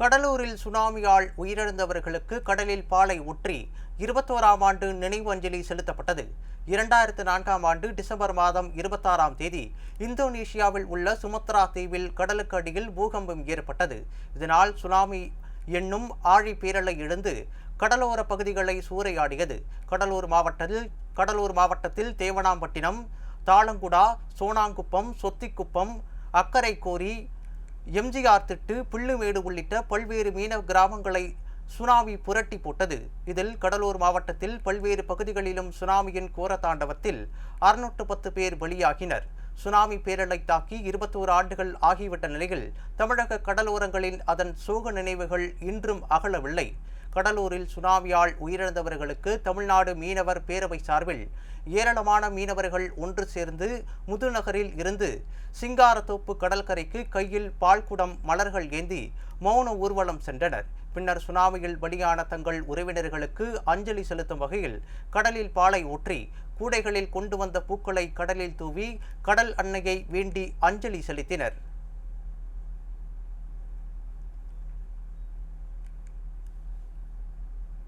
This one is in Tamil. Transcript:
கடலூரில் சுனாமியால் உயிரிழந்தவர்களுக்கு கடலில் பாலை ஊற்றி இருபத்தோராம் ஆண்டு நினைவு அஞ்சலி செலுத்தப்பட்டது. இரண்டாயிரத்து நான்காம் ஆண்டு டிசம்பர் மாதம் இருபத்தாறாம் தேதி இந்தோனேஷியாவில் உள்ள சுமத்ரா தீவில் கடலுக்கு அடியில் பூகம்பம் ஏற்பட்டது. இதனால் சுனாமி என்னும் ஆழி பேரலை எழுந்து கடலோர பகுதிகளை சூறையாடியது. கடலூர் மாவட்டத்தில் கடலூர் மாவட்டத்தில் தேவனாம்பட்டினம் தாளங்குடா சோனாங்குப்பம் சொத்திக்குப்பம் அக்கரைக்கோரி எம்ஜிஆர் திட்டு புள்ளுமேடு உள்ளிட்ட பல்வேறு மீனவ கிராமங்களை சுனாமி புரட்டி போட்டது. இதில் கடலூர் மாவட்டத்தில் பல்வேறு பகுதிகளிலும் சுனாமியின் கோர தாண்டவத்தில் அறுநூற்று பத்து பேர் பலியாகினர். சுனாமி பேரலை தாக்கி இருபத்தோரு ஆண்டுகள் ஆகிவிட்ட நிலையில் தமிழக கடலோரங்களில் அதன் சோக நினைவுகள் இன்றும் அகலவில்லை. கடலூரில் சுனாமியால் உயிரிழந்தவர்களுக்கு தமிழ்நாடு மீனவர் பேரவை சார்பில் ஏராளமான மீனவர்கள் ஒன்று சேர்ந்து முதுநகரில் இருந்து சிங்காரத்தோப்பு கடற்கரைக்கு கையில் பால்குடம் மலர்கள் ஏந்தி மௌன ஊர்வலம் சென்றனர். பின்னர் சுனாமியில் பலியான தங்கள் உறவினர்களுக்கு அஞ்சலி செலுத்தும் வகையில் கடலில் பாலை ஊற்றி கூடைகளில் கொண்டு வந்த பூக்களை கடலில் தூவி கடல் அன்னையை வேண்டி அஞ்சலி செலுத்தினர்.